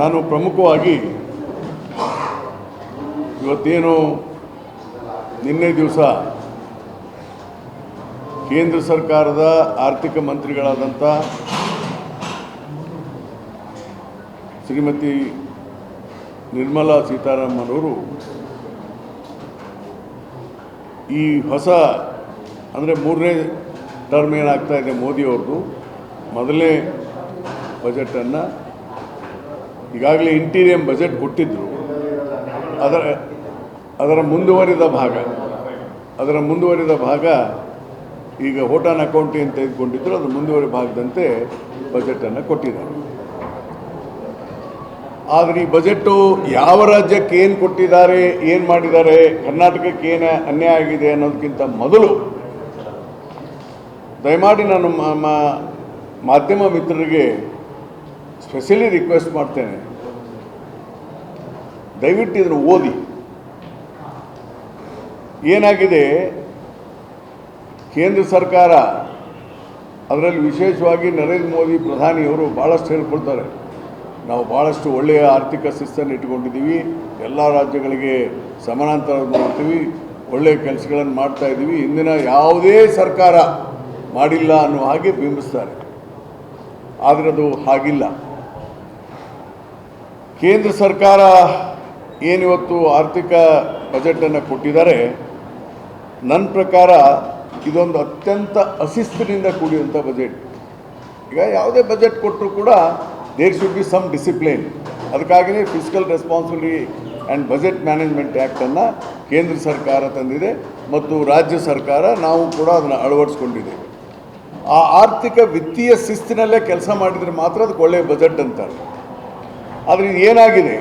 ನಾನು ಪ್ರಮುಖವಾಗಿ ಇವತ್ತೇನು ನಿನ್ನೆ ದಿವಸ ಕೇಂದ್ರ ಸರ್ಕಾರದ ಆರ್ಥಿಕ ಮಂತ್ರಿಗಳಾದಂಥ ಶ್ರೀಮತಿ ನಿರ್ಮಲಾ ಸೀತಾರಾಮನ್ ಅವರು ಈ ಹೊಸ, ಅಂದರೆ ಮೂರನೇ ಟರ್ಮ್ ಏನಾಗ್ತಾ ಇದೆ ಮೋದಿಯವ್ರದ್ದು, ಮೊದಲನೇ ಬಜೆಟನ್ನು ಈಗಾಗಲೇ ಇಂಟೀರಿಯಂ ಬಜೆಟ್ ಕೊಟ್ಟಿದ್ದರು ಅದರ ಅದರ ಮುಂದುವರಿದ ಭಾಗ, ಅದರ ಮುಂದುವರಿದ ಭಾಗ ಈಗ ಹೋಟಾನ್ ಅಕೌಂಟ್ ಅಂತ ತೆಗೆದುಕೊಂಡಿದ್ದರು ಅದು ಮುಂದುವರಿದ ಭಾಗದಂತೆ ಬಜೆಟನ್ನು ಕೊಟ್ಟಿದ್ದಾರೆ. ಆದರೆ ಈ ಬಜೆಟ್ಟು ಯಾವ ರಾಜ್ಯಕ್ಕೆ ಏನು ಕೊಟ್ಟಿದ್ದಾರೆ, ಏನು ಮಾಡಿದ್ದಾರೆ, ಕರ್ನಾಟಕಕ್ಕೆ ಏನು ಅನ್ಯಾಯ ಆಗಿದೆ ಅನ್ನೋದಕ್ಕಿಂತ ಮೊದಲು ದಯಮಾಡಿ ನಾನು ಮಾಧ್ಯಮ ಮಿತ್ರರಿಗೆ ಸ್ಪೆಷಲಿ ರಿಕ್ವೆಸ್ಟ್ ಮಾಡ್ತೇನೆ. ದಯವಿಟ್ಟು ಇದನ್ನು ಓದಿ. ಏನಾಗಿದೆ? ಕೇಂದ್ರ ಸರ್ಕಾರ ಅದರಲ್ಲಿ ವಿಶೇಷವಾಗಿ ನರೇಂದ್ರ ಮೋದಿ ಪ್ರಧಾನಿಯವರು ಭಾಳಷ್ಟು ಹೇಳ್ಕೊಳ್ತಾರೆ. ನಾವು ಭಾಳಷ್ಟು ಒಳ್ಳೆಯ ಆರ್ಥಿಕ ಶಿಸ್ತನ್ನು ಇಟ್ಕೊಂಡಿದ್ದೀವಿ ಎಲ್ಲ ರಾಜ್ಯಗಳಿಗೆ ಸಮಾನಾಂತರ ಮಾಡ್ತೀವಿ ಒಳ್ಳೆಯ ಕೆಲಸಗಳನ್ನು ಮಾಡ್ತಾ ಇದ್ದೀವಿ. ಇಂದಿನ ಯಾವುದೇ ಸರ್ಕಾರ ಮಾಡಿಲ್ಲ ಅನ್ನೋ ಹಾಗೆ ಬಿಂಬಿಸ್ತಾರೆ. ಆದರೆ ಅದು ಹಾಗಿಲ್ಲ. ಕೇಂದ್ರ ಸರ್ಕಾರ ಏನಿವತ್ತು ಆರ್ಥಿಕ ಬಜೆಟನ್ನು ಕೊಟ್ಟಿದ್ದಾರೆ ನನ್ನ ಪ್ರಕಾರ ಇದೊಂದು ಅತ್ಯಂತ ಅಶಿಸ್ತಿನಿಂದ ಕೂಡಿದಂಥ ಬಜೆಟ್ ಈಗ ಯಾವುದೇ ಬಜೆಟ್ ಕೊಟ್ಟರೂ ಕೂಡ there should be some discipline ಅದಕ್ಕಾಗಿಯೇ physical responsibility and budget management ಆ್ಯಕ್ಟನ್ನು ಕೇಂದ್ರ ಸರ್ಕಾರ ತಂದಿದೆ ಮತ್ತು ರಾಜ್ಯ ಸರ್ಕಾರ ನಾವು ಕೂಡ ಅದನ್ನು ಅಳವಡಿಸ್ಕೊಂಡಿದ್ದೇವೆ ಆ ಆರ್ಥಿಕ ವಿತ್ತೀಯ ಶಿಸ್ತಿನಲ್ಲೇ ಕೆಲಸ ಮಾಡಿದರೆ ಮಾತ್ರ ಅದಕ್ಕೆ ಒಳ್ಳೆಯ ಬಜೆಟ್ ಅಂತಾರೆ. ಆದರೆ ಇದು ಏನಾಗಿದೆ?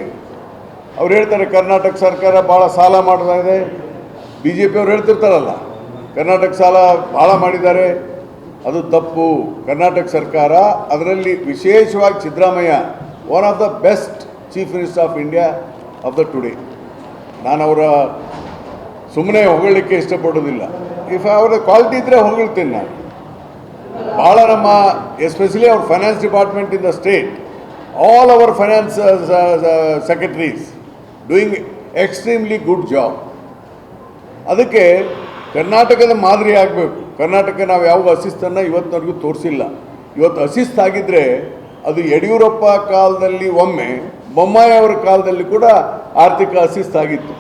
ಅವ್ರು ಹೇಳ್ತಾರೆ, ಕರ್ನಾಟಕ ಸರ್ಕಾರ ಭಾಳ ಸಾಲ ಮಾಡ್ತಾ ಇದೆ ಬಿ ಜೆ ಪಿಯವ್ರು ಹೇಳ್ತಿರ್ತಾರಲ್ಲ, ಕರ್ನಾಟಕ ಸಾಲ ಭಾಳ ಮಾಡಿದ್ದಾರೆ. ಅದು ತಪ್ಪು. ಕರ್ನಾಟಕ ಸರ್ಕಾರ ಅದರಲ್ಲಿ ವಿಶೇಷವಾಗಿ Siddaramaiah one of the best chief minister of India of the today ನಾನು ಅವರ ಸುಮ್ಮನೆ ಹೊಗಳಲಿಕ್ಕೆ ಇಷ್ಟಪಡೋದಿಲ್ಲ. ಇಫ್ ಅವರ ಕ್ವಾಲಿಟಿ ಇದ್ದರೆ ಹೊಗಳ್ತೀನಿ ನಾನು. ಭಾಳ ನಮ್ಮ ಎಸ್ಪೆಷಲಿ ಅವ್ರ finance department in the our all our finance secretaries doing extremely good job ಅದಕ್ಕೆ ಕರ್ನಾಟಕದ ಮಾದರಿ ಆಗಬೇಕು. ಕರ್ನಾಟಕ ನಾವು ಯಾವ ಅಶಿಸ್ತನ್ನು ಇವತ್ತಿನವರೆಗೂ ತೋರಿಸಿಲ್ಲ. ಇವತ್ತು ಅಶಿಸ್ತಾಗಿದ್ದರೆ ಅದು ಯಡಿಯೂರಪ್ಪ ಕಾಲದಲ್ಲಿ ಒಮ್ಮೆ, ಬೊಮ್ಮಾಯಿ ಅವರ ಕಾಲದಲ್ಲಿ ಕೂಡ ಆರ್ಥಿಕ ಅಶಿಸ್ತಾಗಿತ್ತು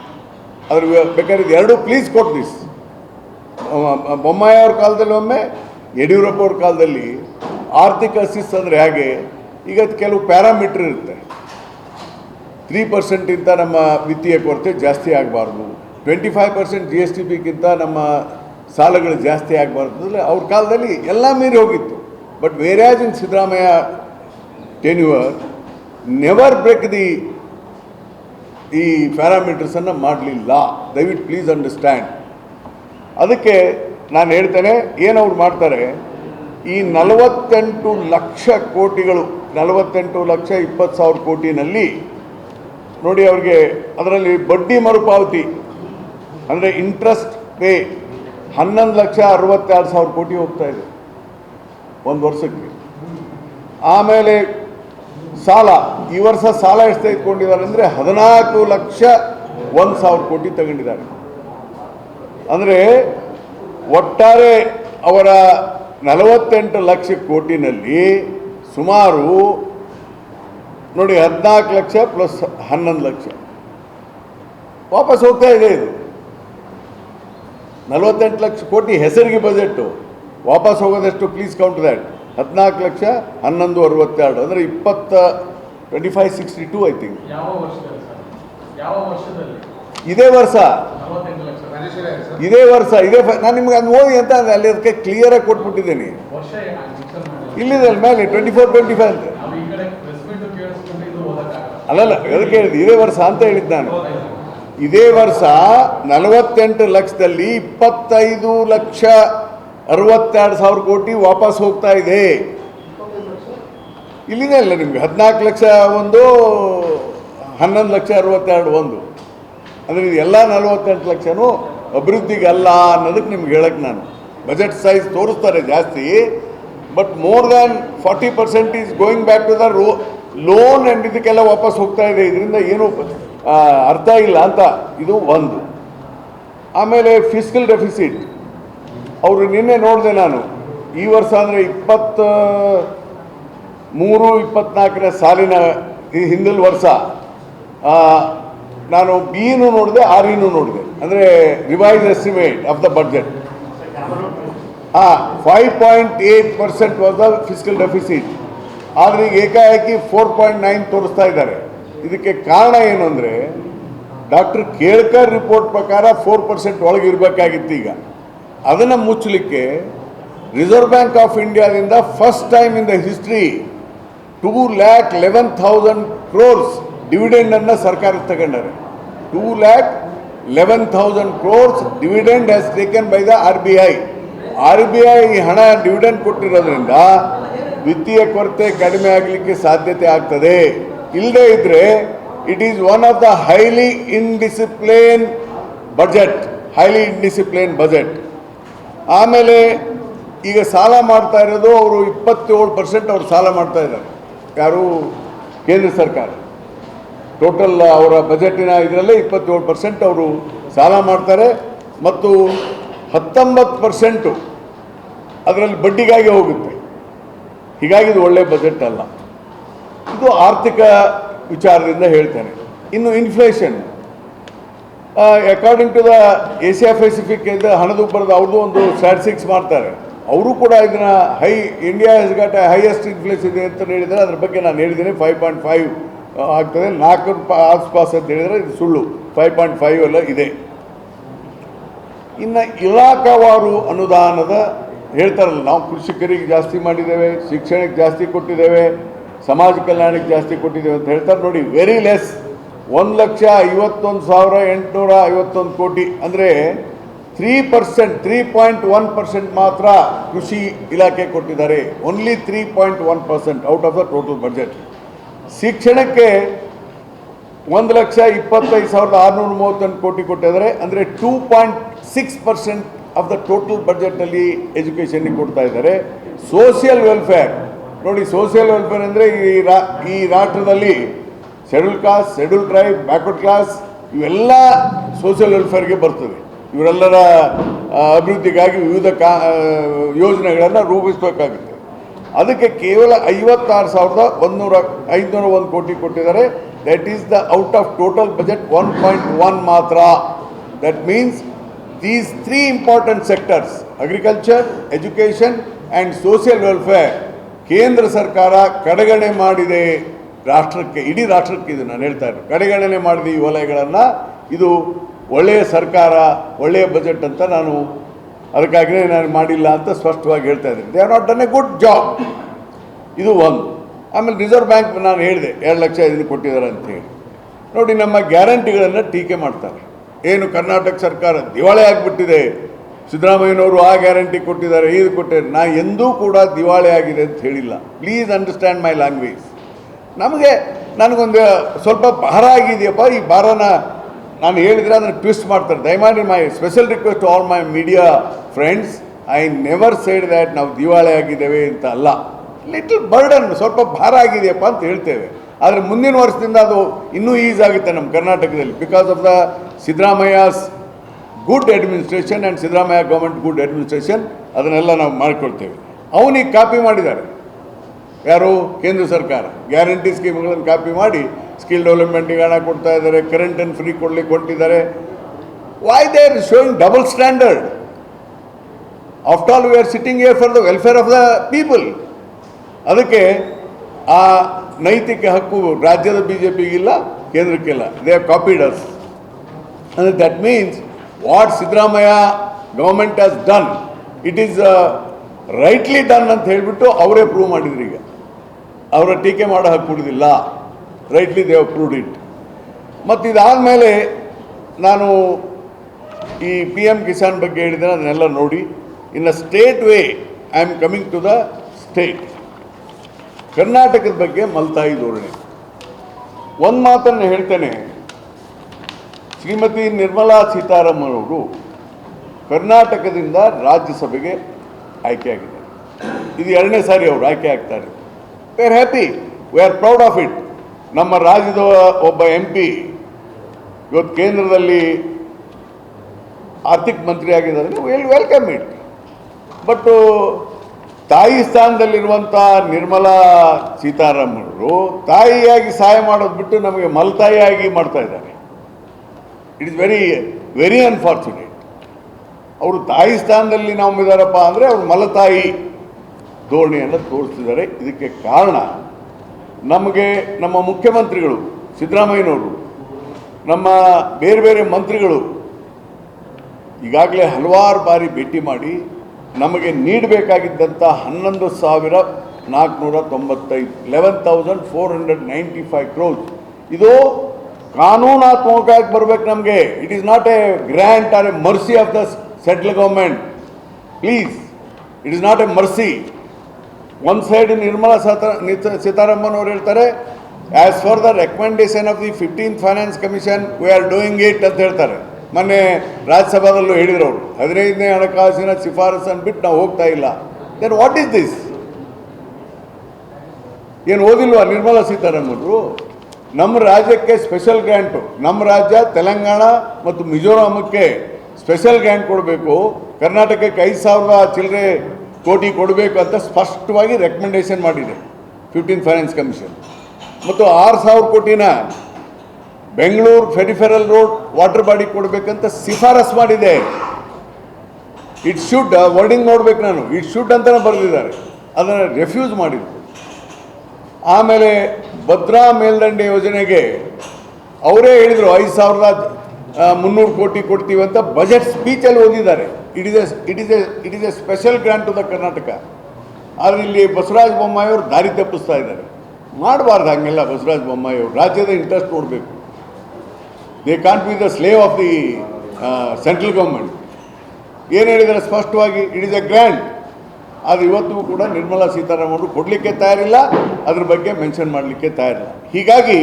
ಅದ್ರ ವ- ಬೇಕಾದ್ರೆ ಎರಡು ಪ್ಲೀಸ್ ಕೊಟ್ ದಿಸ್ ಬೊಮ್ಮಾಯಿ ಅವ್ರ ಕಾಲದಲ್ಲಿ ಒಮ್ಮೆ, ಯಡಿಯೂರಪ್ಪ ಅವ್ರ ಕಾಲದಲ್ಲಿ ಆರ್ಥಿಕ ಅಶಿಸ್ತು ಅಂದರೆ ಹೇಗೆ? ಈಗ ಕೆಲವು ಪ್ಯಾರಾಮೀಟ್ರ್ ಇರುತ್ತೆ. ತ್ರೀ ಪರ್ಸೆಂಟಿಂತ ನಮ್ಮ ವಿತ್ತೀಯ ಕೊರತೆ ಜಾಸ್ತಿ ಆಗಬಾರ್ದು. Twenty five percent G S T ಬಿಗಿಂತ ನಮ್ಮ ಸಾಲಗಳು ಜಾಸ್ತಿ ಆಗಬಾರ್ದು ಅಂದರೆ ಅವ್ರ ಕಾಲದಲ್ಲಿ ಎಲ್ಲ ಮೀರಿ ಹೋಗಿತ್ತು. But whereas in Siddaramaiah tenure never break the ಈ ಪ್ಯಾರಾಮೀಟರ್ಸನ್ನು ಮಾಡಲಿಲ್ಲ. ದಯವಿಟ್ಟು ಪ್ಲೀಸ್ ಅಂಡರ್ಸ್ಟ್ಯಾಂಡ್. ಅದಕ್ಕೆ ನಾನು ಹೇಳ್ತೇನೆ, ಏನು ಅವ್ರು ಮಾಡ್ತಾರೆ ಈ ನಲವತ್ತೆಂಟು ಲಕ್ಷ ಕೋಟಿಗಳು, ನಲವತ್ತೆಂಟು ಲಕ್ಷ ಇಪ್ಪತ್ತು ಸಾವಿರ ಕೋಟಿನಲ್ಲಿ, ನೋಡಿ ಅವ್ರಿಗೆ ಅದರಲ್ಲಿ ಬಡ್ಡಿ ಮರುಪಾವತಿ, ಅಂದರೆ ಇಂಟ್ರೆಸ್ಟ್ ಪೇ ಹನ್ನೊಂದು ಲಕ್ಷ ಅರವತ್ತೆರಡು ಸಾವಿರ ಕೋಟಿ ಹೋಗ್ತಾ ಇದೆ ಒಂದು ವರ್ಷಕ್ಕೆ. ಆಮೇಲೆ ಸಾಲ, ಈ ವರ್ಷ ಸಾಲ ಎಷ್ಟು ತೆಗೆದುಕೊಂಡಿದ್ದಾರೆ ಅಂದರೆ ಹದಿನಾಲ್ಕು ಲಕ್ಷ ಒಂದು ಸಾವಿರ ಕೋಟಿ ತಗೊಂಡಿದ್ದಾರೆ. ಅಂದರೆ ಒಟ್ಟಾರೆ ಅವರ ನಲವತ್ತೆಂಟು ಲಕ್ಷ ಕೋಟಿನಲ್ಲಿ ಸುಮಾರು ನೋಡಿ ಹದಿನಾಲ್ಕು ಲಕ್ಷ ಪ್ಲಸ್ ಹನ್ನೊಂದು ಲಕ್ಷ. ವಾಪಸ್ ಹೋಗ್ತಾ ಇದೆ ಇದು. ನಲವತ್ತೆಂಟು ಲಕ್ಷ ಕೋಟಿ ಹೆಸರಿಗೆ ಬಜೆಟ್ಟು. ವಾಪಸ್ ಹೋಗೋದಷ್ಟು ಪ್ಲೀಸ್ ಕೌಂಟ್ ದ್ಯಾಟ್ ಹದಿನಾಲ್ಕು ಲಕ್ಷ ಹನ್ನೊಂದು ಅರವತ್ತೆರಡು ಅಂದರೆ ಇಪ್ಪತ್ತ twenty five sixty two I think ವರ್ಷದಲ್ಲಿ? ಇದೇ ವರ್ಷ. ಇದೇ ವರ್ಷ ಇದೇ ನಾನು ನಿಮ್ಗೆ ಅದು ಓದಿ ಅಂತ ಅಂದ್ರೆ ಅಲ್ಲಿ ಅದಕ್ಕೆ ಕ್ಲಿಯರಾಗಿ ಕೊಟ್ಬಿಟ್ಟಿದ್ದೀನಿ. ಇಲ್ಲಿದೆ ಅಲ್ಲಿ ಮೇಲೆ ಟ್ವೆಂಟಿ ಫೋರ್ ಟ್ವೆಂಟಿ ಫೈವ್ ಅಂತ ಅಲ್ಲಲ್ಲ ಅದಕ್ಕೆ ಹೇಳಿದ್ದು ಇದೇ ವರ್ಷ ಅಂತ ಹೇಳಿದ್ದು ನಾನು. ಇದೇ ವರ್ಷ ನಲವತ್ತೆಂಟು ಲಕ್ಷದಲ್ಲಿ ಇಪ್ಪತ್ತೈದು ಲಕ್ಷ ಅರವತ್ತೆರಡು ಸಾವಿರ ಕೋಟಿ ವಾಪಸ್ ಹೋಗ್ತಾ ಇದೆ. ಇಲ್ಲಿನೇ ಅಲ್ಲ ನಿಮ್ಗೆ ಹದಿನಾಲ್ಕು ಲಕ್ಷ ಒಂದು ಹನ್ನೊಂದು ಲಕ್ಷ ಅರವತ್ತೆರಡು ಒಂದು. ಅಂದರೆ ಇದು ಎಲ್ಲ ನಲವತ್ತೆಂಟು ಲಕ್ಷನೂ ಅಭಿವೃದ್ಧಿಗೆ ಅಲ್ಲ ಅನ್ನೋದಕ್ಕೆ ನಿಮ್ಗೆ ಹೇಳಕ್ಕೆ ನಾನು. ಬಜೆಟ್ ಸೈಜ್ ತೋರಿಸ್ತಾರೆ ಜಾಸ್ತಿ but more than forty percent is going back to the row loan and ಇದಕ್ಕೆಲ್ಲ ವಾಪಸ್ ಹೋಗ್ತಾ ಇದೆ. ಇದರಿಂದ ಏನು ಅರ್ಥ ಇಲ್ಲ ಅಂತ ಇದು ಒಂದು. ಆಮೇಲೆ ಫಿಸಿಕಲ್ ಡೆಫಿಸಿಟ್ ಅವರು ನಿನ್ನೆ ನೋಡಿದೆ ನಾನು, ಈ ವರ್ಷ ಅಂದರೆ ಇಪ್ಪತ್ತ, ಮೂರು, ಇಪ್ಪತ್ನಾಲ್ಕನೇ ಸಾಲಿನ ಹಿಂದಿನ ವರ್ಷ. ನಾನು ಬಿನು ನೋಡಿದೆ ಆರ್ ಇನ್ನು ನೋಡಿದೆ. ಅಂದರೆ revise estimate of the budget ಹಾಂ five point eight percent was the physical deficit ಆದರೆ ಈಗ ಏಕಾಏಕಿ ಫೋರ್ ಪಾಯಿಂಟ್ ನೈನ್ ತೋರಿಸ್ತಾ ಇದ್ದಾರೆ. ಇದಕ್ಕೆ ಕಾರಣ ಏನು ಅಂದರೆ, ಡಾಕ್ಟರ್ ಕೇಳ್ಕರ್ ರಿಪೋರ್ಟ್ ಪ್ರಕಾರ ಫೋರ್ ಪರ್ಸೆಂಟ್ ಒಳಗೆ ಇರಬೇಕಾಗಿತ್ತು ಈಗ. ಅದನ್ನು ಮುಚ್ಚಲಿಕ್ಕೆ ರಿಸರ್ವ್ ಬ್ಯಾಂಕ್ ಆಫ್ ಇಂಡಿಯಾದಿಂದ first time in the history two lakh eleven thousand crores ಡಿವಿಡೆಂಡನ್ನು ಸರ್ಕಾರ ತಗೊಂಡಾರೆ. Two lakh eleven thousand crores dividend has taken by the R B I R B I ಹಣ dividend ಕೊಟ್ಟಿರೋದ್ರಿಂದ ವಿತ್ತೀಯ ಕೊರತೆ ಕಡಿಮೆ ಆಗಲಿಕ್ಕೆ ಸಾಧ್ಯತೆ ಆಗ್ತದೆ. ಇಲ್ಲದೇ ಇದ್ರೆ it is one of the highly indiscipline budget highly indiscipline budget ಆಮೇಲೆ ಈಗ ಸಾಲ ಮಾಡ್ತಾ ಇರೋದು ಅವರು ಇಪ್ಪತ್ತೇಳು ಪರ್ಸೆಂಟ್ ಅವರು ಸಾಲ ಮಾಡ್ತಾ ಇದ್ದಾರೆ. ಯಾರು? ಕೇಂದ್ರ ಸರ್ಕಾರ. ಟೋಟಲ್ ಅವರ ಬಜೆಟಿನ ಇದರಲ್ಲೇ ಇಪ್ಪತ್ತೇಳು ಪರ್ಸೆಂಟ್ ಅವರು ಸಾಲ ಮಾಡ್ತಾರೆ ಮತ್ತು ಹತ್ತೊಂಬತ್ತು ಪರ್ಸೆಂಟು ಅದರಲ್ಲಿ ಬಡ್ಡಿಗಾಗಿ ಹೋಗುತ್ತೆ. ಹೀಗಾಗಿ ಇದು ಒಳ್ಳೆಯ ಬಜೆಟ್ ಅಲ್ಲ. ಇದು ಆರ್ಥಿಕ ವಿಚಾರದಿಂದ ಹೇಳ್ತೇನೆ. ಇನ್ನು inflation according to the Asia Pacific ಇದು ಹಣದುಬ್ಬರದ ಅವ್ರದ್ದು ಒಂದು ಸ್ಟ್ಯಾಟಿಸ್ಟಿಕ್ಸ್ ಮಾಡ್ತಾರೆ. ಅವರು ಕೂಡ ಇದನ್ನ high India has got highest inflation ಇದೆ ಅಂತ ಹೇಳಿದರೆ ಅದ್ರ ಬಗ್ಗೆ ನಾನು ಹೇಳಿದ್ದೀನಿ ಫೈವ್ ಪಾಯಿಂಟ್ ಫೈವ್ ಆಗ್ತದೆ. ನಾಲ್ಕು ಆಸ್ಪಾಸ್ ಅಂತ ಹೇಳಿದರೆ ಇದು ಸುಳ್ಳು. ಫೈವ್ ಪಾಯಿಂಟ್ ಫೈವ್ ಎಲ್ಲ ಇದೆ. ಇನ್ನು ಇಲಾಖಾವಾರು ಅನುದಾನದ ಹೇಳ್ತಾರಲ್ಲ, ನಾವು ಕೃಷಿಕರಿಗೆ ಜಾಸ್ತಿ ಮಾಡಿದ್ದೇವೆ, ಶಿಕ್ಷಣಕ್ಕೆ ಜಾಸ್ತಿ ಕೊಟ್ಟಿದ್ದೇವೆ, ಸಮಾಜ ಕಲ್ಯಾಣಕ್ಕೆ ಜಾಸ್ತಿ ಕೊಟ್ಟಿದ್ದೇವೆ ಅಂತ ಹೇಳ್ತಾರೆ ನೋಡಿ ವೆರಿ ಲೆಸ್ ಒಂದು ಲಕ್ಷ ಐವತ್ತೊಂದು ಸಾವಿರ ಎಂಟುನೂರ ಐವತ್ತೊಂದು ಕೋಟಿ. ಅಂದರೆ three percent three point one percent ಮಾತ್ರ ಕೃಷಿ ಇಲಾಖೆ ಕೊಟ್ಟಿದ್ದಾರೆ. Only three point one percent out of the total budget ಶಿಕ್ಷಣಕ್ಕೆ ಒಂದು ಲಕ್ಷ ಇಪ್ಪತ್ತೈದು ಸಾವಿರದ ಆರುನೂರ ಮೂವತ್ತೊಂದು ಕೋಟಿ ಕೊಟ್ಟಿದ್ದಾರೆ. ಅಂದರೆ two point six percent of the total ಬಜೆಟ್ನಲ್ಲಿ ಎಜುಕೇಷನ್ಗೆ ಕೊಡ್ತಾ ಇದ್ದಾರೆ. ಸೋಷಿಯಲ್ ವೆಲ್ಫೇರ್ ನೋಡಿ ಸೋಷಿಯಲ್ ವೆಲ್ಫೇರ್ ಅಂದರೆ ಈ ರಾ, ಈ ರಾಷ್ಟ್ರದಲ್ಲಿ schedule class schedule tribe backward class ಇವೆಲ್ಲ ಸೋಷಿಯಲ್ ವೆಲ್ಫೇರ್ಗೆ ಬರ್ತದೆ. ಇವರೆಲ್ಲರ ಅಭಿವೃದ್ಧಿಗಾಗಿ ವಿವಿಧ ಕಾ ಯೋಜನೆಗಳನ್ನು ರೂಪಿಸಬೇಕಾಗುತ್ತೆ. ಅದಕ್ಕೆ ಕೇವಲ ಐವತ್ತಾರು ಸಾವಿರದ ಒಂದೂರ, ಐದುನೂರ ಒಂದು ಕೋಟಿ ಕೊಟ್ಟಿದ್ದಾರೆ. That is the out of total budget one point one ಮಾತ್ರ. That means these three important sectors agriculture education and social welfare ಕೇಂದ್ರ ಸರ್ಕಾರ ಕಡೆಗಣೆ ಮಾಡಿದೆ. ರಾಷ್ಟ್ರಕ್ಕೆ, ಇಡೀ ರಾಷ್ಟ್ರಕ್ಕೆ ಇದು ನಾನು ಹೇಳ್ತಾ ಇರೋದು. ಕಡೆಗಣನೆ ಮಾಡಿದ ಈ ವಲಯಗಳನ್ನು. ಇದು ಒಳ್ಳೆಯ ಸರ್ಕಾರ, ಒಳ್ಳೆಯ ಬಜೆಟ್ ಅಂತ ನಾನು ಅದಕ್ಕಾಗಿಯೇ ನಾನು ಮಾಡಿಲ್ಲ ಅಂತ ಸ್ಪಷ್ಟವಾಗಿ ಹೇಳ್ತಾ ಇದ್ದೀನಿ. They are not done a good job ಇದು ಒಂದು. ಆಮೇಲೆ ರಿಸರ್ವ್ ಬ್ಯಾಂಕ್ ನಾನು ಹೇಳಿದೆ, ಎರಡು ಲಕ್ಷ ಇದನ್ನು ಕೊಟ್ಟಿದ್ದಾರೆ ಅಂತ ಹೇಳಿ. ನೋಡಿ, ನಮ್ಮ ಗ್ಯಾರಂಟಿಗಳನ್ನು ಟೀಕೆ ಮಾಡ್ತಾರೆ. ಏನು ಕರ್ನಾಟಕ ಸರ್ಕಾರ ದಿವಾಳಿ ಆಗಿಬಿಟ್ಟಿದೆ. ಸಿದ್ದರಾಮಯ್ಯನವರು ಆ ಗ್ಯಾರಂಟಿ ಕೊಟ್ಟಿದ್ದಾರೆ, ಇದು ಕೊಟ್ಟಿದ್ದಾರೆ. ನಾ ಎಂದೂ ಕೂಡ ದಿವಾಳಿ ಆಗಿದೆ ಅಂತ ಹೇಳಿಲ್ಲ. ಪ್ಲೀಸ್ ಅಂಡರ್ಸ್ಟ್ಯಾಂಡ್ ಮೈ ಲ್ಯಾಂಗ್ವೇಜ್ ನಮಗೆ ನನಗೊಂದು ಸ್ವಲ್ಪ ಭಾರ ಆಗಿದೆಯಪ್ಪ, ಈ ಭಾರನ ನಾನು ಹೇಳಿದರೆ ಅದನ್ನು ಟ್ವಿಸ್ಟ್ ಮಾಡ್ತಾರೆ. ದಯಮಾಡಿ my special request all my media friends I never side that ನಾವು ದಿವಾಳಿ ಆಗಿದ್ದೇವೆ ಅಂತ ಅಲ್ಲ. ಲಿಟಲ್ ಬರ್ಡನ್ ಸ್ವಲ್ಪ ಭಾರ ಆಗಿದೆಯಪ್ಪ ಅಂತ ಹೇಳ್ತೇವೆ. ಆದರೆ ಮುಂದಿನ ವರ್ಷದಿಂದ ಅದು ಇನ್ನೂ ಈಸ್ ಆಗುತ್ತೆ ನಮ್ಮ ಕರ್ನಾಟಕದಲ್ಲಿ. Because of the Siddaramaiah's good administration and Siddaramaiah government good administration ಅದನ್ನೆಲ್ಲ ನಾವು ಮಾಡಿಕೊಳ್ತೇವೆ. ಅವನಿಗೆ ಕಾಪಿ ಮಾಡಿದ್ದಾರೆ. ಯಾರು? ಕೇಂದ್ರ ಸರ್ಕಾರ. ಗ್ಯಾರಂಟಿ ಸ್ಕೀಮ್ಗಳನ್ನು ಕಾಪಿ ಮಾಡಿ ಸ್ಕಿಲ್ ಡೆವಲಪ್ಮೆಂಟಿಗೆ ಹಣ ಕೊಡ್ತಾ ಇದ್ದಾರೆ ಕರೆಂಟ್ ಆ್ಯಂಡ್ ಫ್ರೀ ಕೊಡಲಿಕ್ಕೆ ಕೊಟ್ಟಿದ್ದಾರೆ why they are showing double standard after all we are sitting here for the welfare of the people ಅದಕ್ಕೆ ಆ ನೈತಿಕ ಹಕ್ಕು ರಾಜ್ಯದ ಬಿ ಜೆ ಪಿಗಿಲ್ಲ ಕೇಂದ್ರಕ್ಕಿಲ್ಲ ದೇ ಹ್ಯಾವ್ ಕಾಪಿಡ್ ಅಸ್ ಅಂದರೆ that means what Siddaramaiah government has done it is rightly done ಅಂತ ಹೇಳಿಬಿಟ್ಟು ಅವರೇ ಪ್ರೂವ್ ಮಾಡಿದ್ರು ಈಗ. ಅವರ ಟೀಕೆ ಮಾಡೋ ಹಕ್ಕು ಉಳಿದಿಲ್ಲ. ರೈಟ್ಲಿ ದೇವ್ ಪ್ರೂವ್ಡ್ ಇಟ್ ಮತ್ತು ಇದಾದಮೇಲೆ ನಾನು ಈ ಪಿ ಎಂ ಕಿಸಾನ್ ಬಗ್ಗೆ ಹೇಳಿದೆ ಅದನ್ನೆಲ್ಲ ನೋಡಿ. ಇನ್ನು state way I am coming to the state ಕರ್ನಾಟಕದ ಬಗ್ಗೆ ಮಲ್ತಾಯಿ ಧೋರಣೆ. ಒಂದು ಮಾತನ್ನು ಹೇಳ್ತೇನೆ. ಶ್ರೀಮತಿ ನಿರ್ಮಲಾ ಸೀತಾರಾಮನ್ ಅವರು ಕರ್ನಾಟಕದಿಂದ ರಾಜ್ಯಸಭೆಗೆ ಆಯ್ಕೆಯಾಗಿದ್ದಾರೆ ಇದು ಎರಡನೇ ಸಾರಿ ಅವರು ಆಯ್ಕೆ ಆಗ್ತಾರೆ. We are happy we are proud of it ನಮ್ಮ ರಾಜ್ಯದ ಒಬ್ಬ ಎಂ ಪಿ ಇವತ್ತು ಕೇಂದ್ರದಲ್ಲಿ ಆರ್ಥಿಕ ಮಂತ್ರಿ ಆಗಿದ್ದಾರೆ. ವೆಲ್ ವೆಲ್ಕಮ್ ಇಟ್ ಬಟ್ಟು ತಾಯಿ ಸ್ಥಾನದಲ್ಲಿರುವಂಥ ನಿರ್ಮಲಾ ಸೀತಾರಾಮನವರು ತಾಯಿಯಾಗಿ ಸಹಾಯ ಮಾಡೋದು ಬಿಟ್ಟು ನಮಗೆ ಮಲ್ತಾಯಿಯಾಗಿ ಮಾಡ್ತಾ ಇದ್ದಾರೆ. It is very very unfortunate ಅವರು ತಾಯಿ ಸ್ಥಾನದಲ್ಲಿ ನಾವು ಇದ್ದಾರಪ್ಪ ಅಂದರೆ ಅವರು ಮಲತಾಯಿ ಧೋರಣೆಯನ್ನು ತೋರಿಸ್ತಿದ್ದಾರೆ. ಇದಕ್ಕೆ ಕಾರಣ ನಮಗೆ ನಮ್ಮ ಮುಖ್ಯಮಂತ್ರಿಗಳು, ಸಿದ್ದರಾಮಯ್ಯನವರು, ನಮ್ಮ ಬೇರೆ ಬೇರೆ ಮಂತ್ರಿಗಳು ಈಗಾಗಲೇ ಹಲವಾರು ಬಾರಿ ಭೇಟಿ ಮಾಡಿ ನಮಗೆ ನೀಡಬೇಕಾಗಿದ್ದಂಥ ಹನ್ನೊಂದು ಸಾವಿರ ನಾಲ್ಕುನೂರ ತೊಂಬತ್ತೈದು eleven thousand four hundred ninety five crores ಇದು ಕಾನೂನಾತ್ಮಕವಾಗಿ ಬರಬೇಕು ನಮಗೆ. It is not a grant or a mercy of the central government please it is not a mercy ಒಂದು ಸೈಡ್ ನಿರ್ಮಲಾ ಸೀತಾ ಸೀತಾರಾಮನ್ ಅವರು ಹೇಳ್ತಾರೆ as for the recommendation of the fifteen finance commission we are doing it ಅಂತ ಹೇಳ್ತಾರೆ. ಮೊನ್ನೆ ರಾಜ್ಯಸಭಾದಲ್ಲೂ ಹೇಳಿದ್ರು ಅವರು. ಹದಿನೈದನೇ ಹಣಕಾಸಿನ ಶಿಫಾರಸನ್ನು ಬಿಟ್ಟು ನಾವು ಹೋಗ್ತಾ ಇಲ್ಲ. ದೆನ್ ವಾಟ್ ಈಸ್ ದಿಸ್ ಏನು ಓದಿಲ್ವಾ ನಿರ್ಮಲಾ ಸೀತಾರಾಮನ್ರು? ನಮ್ಮ ರಾಜ್ಯಕ್ಕೆ ಸ್ಪೆಷಲ್ ಗ್ರ್ಯಾಂಟು ನಮ್ಮ ರಾಜ್ಯ ತೆಲಂಗಾಣ ಮತ್ತು ಮಿಜೋರಾಮಕ್ಕೆ ಸ್ಪೆಷಲ್ ಗ್ರ್ಯಾಂಟ್ ಕೊಡಬೇಕು. ಕರ್ನಾಟಕಕ್ಕೆ ಐದು ಸಾವಿರದ ಚಿಲ್ಲರೆ ಕೋಟಿ ಕೊಡಬೇಕು ಅಂತ ಸ್ಪಷ್ಟವಾಗಿ ರೆಕಮೆಂಡೇಶನ್ ಮಾಡಿದೆ. ಫಿಫ್ಟೀನ್ ಫೈನಾನ್ಸ್ ಕಮಿಷನ್ ಮತ್ತು ಆರು ಸಾವಿರ ಕೋಟಿನ Bengaluru peripheral road water body ಕೊಡಬೇಕಂತ ಶಿಫಾರಸ್ ಮಾಡಿದೆ. ಇಟ್ ಶುಡ್ ವರ್ಡಿಂಗ್ ನೋಡ್ಬೇಕು ನಾನು. ಇಟ್ ಶುಡ್ ಅಂತಲೇ ಬರೆದಿದ್ದಾರೆ. ಅದನ್ನು ರೆಫ್ಯೂಸ್ ಮಾಡಿದ್ರು ಆಮೇಲೆ ಭದ್ರಾ ಮೇಲ್ದಂಡೆ ಯೋಜನೆಗೆ ಅವರೇ ಹೇಳಿದರು, ಐದು ಸಾವಿರದ ಮುನ್ನೂರು ಕೋಟಿ ಕೊಡ್ತೀವಿ ಅಂತ ಬಜೆಟ್ ಸ್ಪೀಚಲ್ಲಿ ಓದಿದ್ದಾರೆ. It is a it is a it is a special grant to the Karnataka ಆದರೆ ಇಲ್ಲಿ ಬಸವರಾಜ ಬೊಮ್ಮಾಯಿ ಅವರು ದಾರಿ ತಪ್ಪಿಸ್ತಾ ಇದ್ದಾರೆ. ಮಾಡಬಾರ್ದು ಹಂಗೆಲ್ಲ ಬಸವರಾಜ ಬೊಮ್ಮಾಯಿ ಅವರು. ರಾಜ್ಯದ ಇಂಟ್ರೆಸ್ಟ್ ನೋಡಬೇಕು. They can't be the slave of the central government ಏನು ಹೇಳಿದರೆ ಸ್ಪಷ್ಟವಾಗಿ? ಇಟ್ ಇಸ್ ಎ ಗ್ರ್ಯಾಂಡ್ ಆದರೆ ಇವತ್ತಿಗೂ ಕೂಡ ನಿರ್ಮಲಾ ಸೀತಾರಾಮನ್ ಕೊಡಲಿಕ್ಕೆ ತಯಾರಿಲ್ಲ. ಅದ್ರ ಬಗ್ಗೆ ಮೆನ್ಷನ್ ಮಾಡಲಿಕ್ಕೆ ತಯಾರಿಲ್ಲ. ಹೀಗಾಗಿ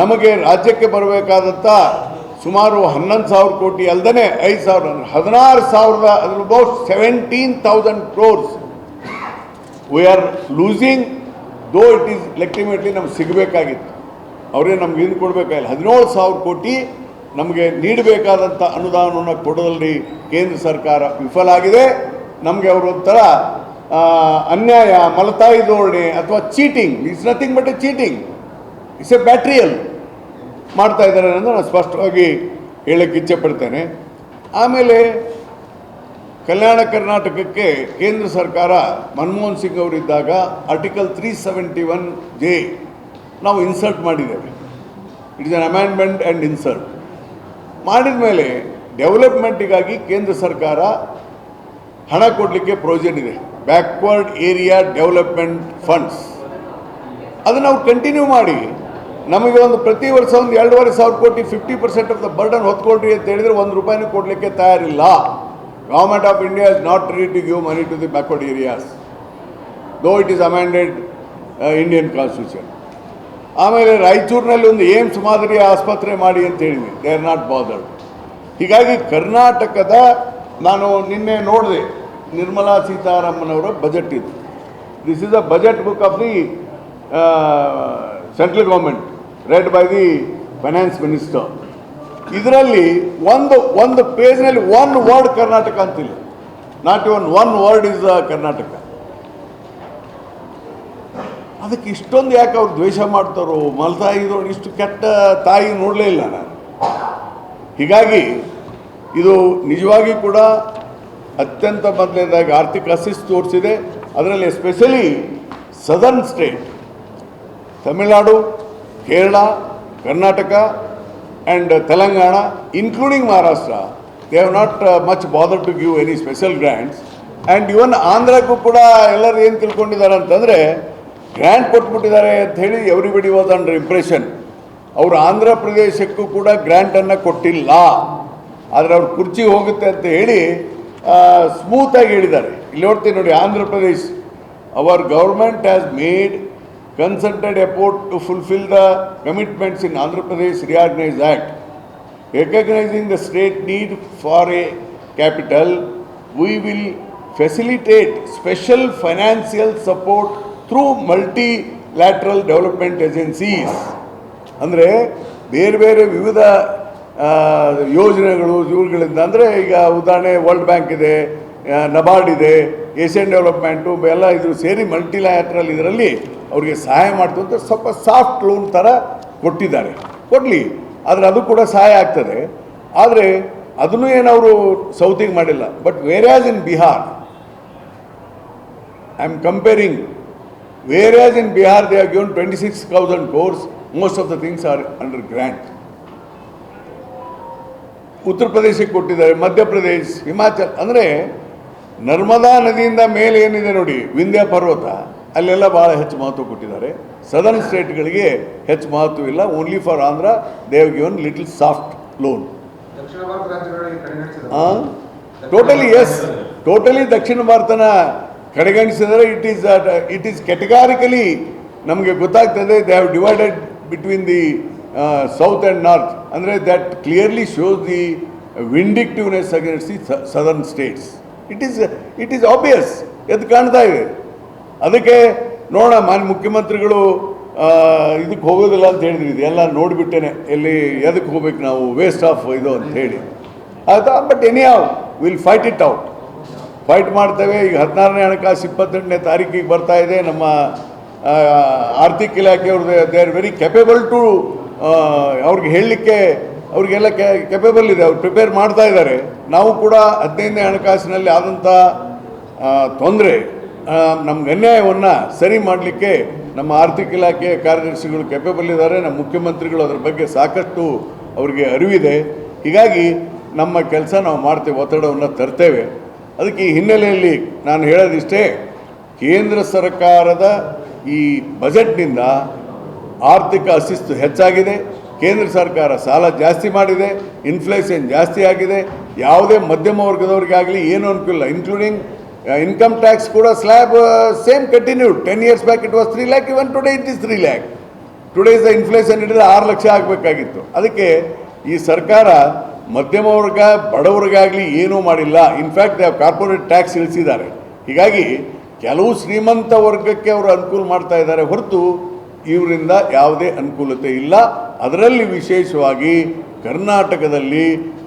ನಮಗೆ ರಾಜ್ಯಕ್ಕೆ ಬರಬೇಕಾದಂಥ ಸುಮಾರು ಹನ್ನೊಂದು ಸಾವಿರ ಕೋಟಿ ಅಲ್ಲದೆ ಐದು ಸಾವಿರ ಅಂದರೆ ಹದಿನಾರು ಸಾವಿರದ about seventeen thousand crores we are losing though it is legitimately ನಮ್ಗೆ ಸಿಗಬೇಕಾಗಿತ್ತು. ಅವರೇ ನಮ್ಗೆ ಇದು ಕೊಡಬೇಕಾಗಿಲ್ಲ. ಹದಿನೇಳು ಸಾವಿರ ಕೋಟಿ ನಮಗೆ ನೀಡಬೇಕಾದಂಥ ಅನುದಾನವನ್ನು ಕೊಡೋದಲ್ಲಿ ಕೇಂದ್ರ ಸರ್ಕಾರ ವಿಫಲ ಆಗಿದೆ. ನಮಗೆ ಅವರು ಒಂಥರ ಅನ್ಯಾಯ, ಮಲತಾಯಿ ಧೋರಣೆ ಅಥವಾ cheating it's nothing but a cheating it's a betrayal ಮಾಡ್ತಾ ಇದ್ದಾರೆ ಅನ್ನೋದು ನಾನು ಸ್ಪಷ್ಟವಾಗಿ ಹೇಳಕ್ಕೆ ಇಚ್ಛೆ ಪಡ್ತೇನೆ. ಆಮೇಲೆ ಕಲ್ಯಾಣ ಕರ್ನಾಟಕಕ್ಕೆ ಕೇಂದ್ರ ಸರ್ಕಾರ Manmohan Singh ಅವರಿದ್ದಾಗ article three seventy one J ನಾವು ಇನ್ಸರ್ಟ್ ಮಾಡಿದ್ದೇವೆ. It is an amendment and insert ಮಾಡಿದ ಮೇಲೆ ಡೆವಲಪ್ಮೆಂಟಿಗಾಗಿ ಕೇಂದ್ರ ಸರ್ಕಾರ ಹಣ ಕೊಡಲಿಕ್ಕೆ ಪ್ರೊವಿಷನ್ ಇದೆ. ಬ್ಯಾಕ್ವರ್ಡ್ ಏರಿಯಾ ಡೆವಲಪ್ಮೆಂಟ್ ಫಂಡ್ಸ್ ಅದನ್ನು ನಾವು ಕಂಟಿನ್ಯೂ ಮಾಡಿ ನಮಗೆ ಒಂದು ಪ್ರತಿ ವರ್ಷ ಒಂದು ಎರಡೂವರೆ ಸಾವಿರ ಕೋಟಿ fifty percent of the burden ಹೊತ್ಕೊಳ್ರಿ ಅಂತ ಹೇಳಿದರೆ ಒಂದು ರೂಪಾಯಿನೂ ಕೊಡಲಿಕ್ಕೆ ತಯಾರಿಲ್ಲ. Government of India is not ready to give money to the backward areas though it is amended Indian constitution ಆಮೇಲೆ ರಾಯಚೂರಿನಲ್ಲಿ ಒಂದು ಏಮ್ಸ್ ಮಾದರಿಯ ಆಸ್ಪತ್ರೆ ಮಾಡಿ ಅಂತ ಹೇಳಿದ್ವಿ. ದೇ ಆರ್ ನಾಟ್ ಬಾದರ್ಡ್ ಹೀಗಾಗಿ ಕರ್ನಾಟಕದ ನಾನು ನಿನ್ನೆ ನೋಡಿದೆ, ನಿರ್ಮಲಾ ಸೀತಾರಾಮನ್ ಅವರ ಬಜೆಟ್ ಇದು. This is a budget book of the central government read by the finance minister ಇದರಲ್ಲಿ ಒಂದು ಒಂದು ಪೇಜ್ನಲ್ಲಿ ಒನ್ ವರ್ಡ್ ಕರ್ನಾಟಕ ಅಂತಿಲ್ಲ. Not even one word is Karnataka ಅದಕ್ಕೆ ಇಷ್ಟೊಂದು ಯಾಕೆ ಅವ್ರು ದ್ವೇಷ ಮಾಡ್ತಾರೋ? ಮಲತಾಯಿದ್ರು ಇಷ್ಟು ಕೆಟ್ಟ ತಾಯಿ ನೋಡಲೇ ಇಲ್ಲ ನಾನು. ಹೀಗಾಗಿ ಇದು ನಿಜವಾಗಿ ಕೂಡ ಅತ್ಯಂತ ಮೊದಲನೇದಾಗಿ ಆರ್ಥಿಕ ಅಸಿಸ್ ತೋರಿಸಿದೆ. ಅದರಲ್ಲಿ especially southern state Tamil Nadu Kerala, Karnataka and Telangana including Maharashtra they have not much bother to give any special grants and even ಆಂಧ್ರಕ್ಕೂ ಕೂಡ ಎಲ್ಲರೂ ಏನು ತಿಳ್ಕೊಂಡಿದ್ದಾರೆ ಅಂತಂದರೆ ಗ್ರ್ಯಾಂಟ್ ಕೊಟ್ಬಿಟ್ಟಿದ್ದಾರೆ ಅಂತ ಹೇಳಿ ಎವ್ರಿಬಡಿ ವಾಸ್ ಅಂಡರ್ ಇಂಪ್ರೆಷನ್ ಅವರು ಆಂಧ್ರ ಪ್ರದೇಶಕ್ಕೂ ಕೂಡ ಗ್ರ್ಯಾಂಟನ್ನು ಕೊಟ್ಟಿಲ್ಲ ಆದರೆ ಅವ್ರ ಕುರ್ಚಿ ಹೋಗುತ್ತೆ ಅಂತ ಹೇಳಿ ಸ್ಮೂತಾಗಿ ಹೇಳಿದ್ದಾರೆ ಇಲ್ಲಿ ನೋಡ್ತೀನಿ ನೋಡಿ Andhra Pradesh our government has made consulted effort to fulfil the commitments in Andhra Pradesh reorganise act recognizing the state need for a capital, we will facilitate special financial support through multilateral development agencies ಅಂದರೆ ಬೇರೆ ಬೇರೆ ವಿವಿಧ ಯೋಜನೆಗಳು ಇವುಗಳಿಂದ ಅಂದರೆ ಈಗ ಉದಾಹರಣೆ world bank ಇದೆ ನಬಾರ್ಡ್ ಇದೆ ಏಷ್ಯನ್ ಡೆವಲಪ್ಮೆಂಟು ಎಲ್ಲ ಇದು ಸೇರಿ ಮಲ್ಟಿಲ್ಯಾಟ್ರಲ್ ಇದರಲ್ಲಿ ಅವ್ರಿಗೆ ಸಹಾಯ ಮಾಡ್ತು ಅಂತ ಸ್ವಲ್ಪ ಸಾಫ್ಟ್ ಲೋನ್ ಥರ ಕೊಟ್ಟಿದ್ದಾರೆ. ಕೊಡಲಿ, ಆದರೆ ಅದು ಕೂಡ ಸಹಾಯ ಆಗ್ತದೆ. ಆದರೆ ಅದನ್ನು ಏನವರು ಸೌತಿಗೆ ಮಾಡಿಲ್ಲ but whereas in Bihar I am comparing whereas in Bihar they are given twenty six thousand crores most of the things are under grant ಉತ್ತರ ಪ್ರದೇಶಕ್ಕೆ ಕೊಟ್ಟಿದ್ದಾರೆ ಮಧ್ಯಪ್ರದೇಶ್ ಹಿಮಾಚಲ್ ಅಂದರೆ ನರ್ಮದಾ ನದಿಯಿಂದ ಮೇಲೆ ಏನಿದೆ ನೋಡಿ ವಿಂಧ್ಯ ಪರ್ವತ ಅಲ್ಲೆಲ್ಲ ಭಾಳ ಹೆಚ್ಚು ಮಹತ್ವ ಕೊಟ್ಟಿದ್ದಾರೆ. ಸದರ್ನ್ ಸ್ಟೇಟ್ಗಳಿಗೆ ಹೆಚ್ಚು ಮಹತ್ವ ಇಲ್ಲ. Only for Andhra they've given little soft loan totally yes totally ದಕ್ಷಿಣ ಭಾರತನ ಕಡೆಗಣಿಸಿದರೆ it is it is categorically ನಮಗೆ ಗೊತ್ತಾಗ್ತದೆ they have divided between the south and north ಅಂದರೆ that clearly shows the vindictiveness against the southern states it is it is obvious ಎದ್ದು ಕಾಣ್ತಾ ಇದೆ. ಅದಕ್ಕೆ ನೋಡೋಣ, ಮಾನ್ಯ ಮುಖ್ಯಮಂತ್ರಿಗಳು ಇದಕ್ಕೆ ಹೋಗೋದಿಲ್ಲ ಅಂತ ಹೇಳಿದ್ವಿ ಇದೆಲ್ಲ ನೋಡಿಬಿಟ್ಟೇನೆ, ಎಲ್ಲಿ, ಎದಕ್ಕೆ ಹೋಗ್ಬೇಕು ನಾವು? ವೇಸ್ಟ್ ಆಫ್ ಇದು ಅಂತ ಹೇಳಿ. ಆಯಿತಾ? But anyhow will fight it out fight ಮಾಡ್ತೇವೆ. ಈಗ ಹದಿನಾರನೇ ಹಣಕಾಸು ಇಪ್ಪತ್ತೆಂಟನೇ ತಾರೀಕಿಗೆ ಬರ್ತಾ ಇದೆ. ನಮ್ಮ ಆರ್ಥಿಕ ಇಲಾಖೆಯವ್ರದ್ದು they are very capable to ಅವ್ರಿಗೆ ಹೇಳಲಿಕ್ಕೆ, ಅವ್ರಿಗೆಲ್ಲ ಕೆಪೇಬಲ್ ಇದೆ. ಅವ್ರು ಪ್ರಿಪೇರ್ ಮಾಡ್ತಾ ಇದ್ದಾರೆ. ನಾವು ಕೂಡ ಹದಿನೈದನೇ ಹಣಕಾಸಿನಲ್ಲಿ ಆದಂಥ ತೊಂದರೆ. ನಮ್ಗೆ ಅನ್ಯಾಯವನ್ನು ಸರಿ ಮಾಡಲಿಕ್ಕೆ ನಮ್ಮ ಆರ್ಥಿಕ ಇಲಾಖೆಯ ಕಾರ್ಯದರ್ಶಿಗಳು ಕೆಪೇಬಲ್ ಇದ್ದಾರೆ, ನಮ್ಮ ಮುಖ್ಯಮಂತ್ರಿಗಳು ಅದರ ಬಗ್ಗೆ ಸಾಕಷ್ಟು ಅವರಿಗೆ ಅರಿವಿದೆ. ಹೀಗಾಗಿ ನಮ್ಮ ಕೆಲಸ ನಾವು ಮಾಡ್ತೇವೆ, ಒತ್ತಡವನ್ನು ತರ್ತೇವೆ. ಅದಕ್ಕೆ ಈ ಹಿನ್ನೆಲೆಯಲ್ಲಿ ನಾನು ಹೇಳೋದಿಷ್ಟೇ, ಕೇಂದ್ರ ಸರ್ಕಾರದ ಈ ಬಜೆಟ್ನಿಂದ ಆರ್ಥಿಕ ಅಶಿಸ್ತು ಹೆಚ್ಚಾಗಿದೆ, ಕೇಂದ್ರ ಸರ್ಕಾರ ಸಾಲ ಜಾಸ್ತಿ ಮಾಡಿದೆ ಇನ್ಫ್ಲೇಷನ್ ಜಾಸ್ತಿ ಆಗಿದೆ, ಯಾವುದೇ ಮಧ್ಯಮ ವರ್ಗದವ್ರಿಗಾಗಲಿ ಏನೂ ಅನುಕೂಲ ಇನ್ಕ್ಲೂಡಿಂಗ್ ಇನ್ಕಮ್ ಟ್ಯಾಕ್ಸ್ ಕೂಡ slab same continued ten years back it was three lakh even today it is three lakh today's the inflation ಹಿಡಿದ್ರೆ ಆರು ಲಕ್ಷ ಆಗಬೇಕಾಗಿತ್ತು ಅದಕ್ಕೆ ಈ ಸರ್ಕಾರ ಮಧ್ಯಮ ವರ್ಗ ಬಡವರಿಗಾಗಲಿ ಏನೂ ಮಾಡಿಲ್ಲ. ಇನ್ಫ್ಯಾಕ್ಟ್ ಕಾರ್ಪೊರೇಟ್ ಟ್ಯಾಕ್ಸ್ ಇಳಿಸಿದ್ದಾರೆ ಹೀಗಾಗಿ ಕೆಲವು ಶ್ರೀಮಂತ ವರ್ಗಕ್ಕೆ ಅವರು ಅನುಕೂಲ ಮಾಡ್ತಾ ಇದ್ದಾರೆ ಹೊರತು ಇವರಿಂದ ಯಾವುದೇ ಅನುಕೂಲತೆ ಇಲ್ಲ. ಅದರಲ್ಲಿ ವಿಶೇಷವಾಗಿ ಕರ್ನಾಟಕದಲ್ಲಿ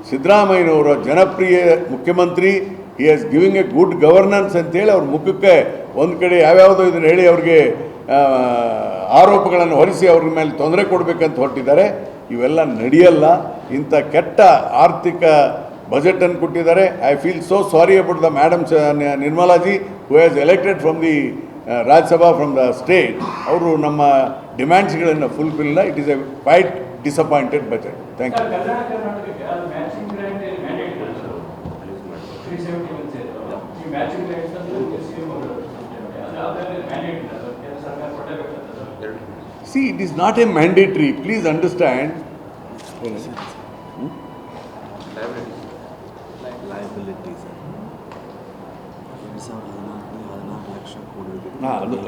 ಸಿದ್ದರಾಮಯ್ಯನವರ ಜನಪ್ರಿಯ ಮುಖ್ಯಮಂತ್ರಿ he has giving a good governance ಅಂತೇಳಿ ಅವ್ರ ಮುಖಕ್ಕೆ ಒಂದು ಕಡೆ ಯಾವ್ಯಾವುದೋ ಇದನ್ನು ಹೇಳಿ ಅವ್ರಿಗೆ ಆರೋಪಗಳನ್ನು ಹೊರಿಸಿ ಅವ್ರ ಮೇಲೆ ತೊಂದರೆ ಕೊಡಬೇಕಂತ ಹೊರಟಿದ್ದಾರೆ. ಇವೆಲ್ಲ ನಡೆಯಲ್ಲ. ಇಂಥ ಕೆಟ್ಟ ಆರ್ಥಿಕ ಬಜೆಟನ್ನು ಕೊಟ್ಟಿದ್ದಾರೆ. I feel so sorry about the madam Nirmalaji who has elected from the Rajya Sabha from the state ಅವರು ನಮ್ಮ ಡಿಮ್ಯಾಂಡ್ಸ್ಗಳನ್ನು fulfil it is a quite disappointed budget thank you sir, ಕಲ್ಯಾಣ ಕರ್ನಾಟಕಕ್ಕೆ ಅದು ಮ್ಯಾಚಿಂಗ್ ಗ್ರಾಂಟ್ ಮ್ಯಾಂಡೇಟ್ ಇದೆ ಸರ್ ತ್ರೀ ಸೆವೆಂಟಿ ಒನ್ ಸೇರಿದ್ರು ಈ matching grant ಅಂತ C M ಅವರು ಅದು ಅದ್ರಲ್ಲಿ ಮ್ಯಾಂಡೇಟ್ ಇದೆ ಅದು ಕೇಂದ್ರ ಸರ್ಕಾರ ಕೊಡಲೇಬೇಕಾಗ್ತದೆ ಅದು. See it is not a mandatory please understand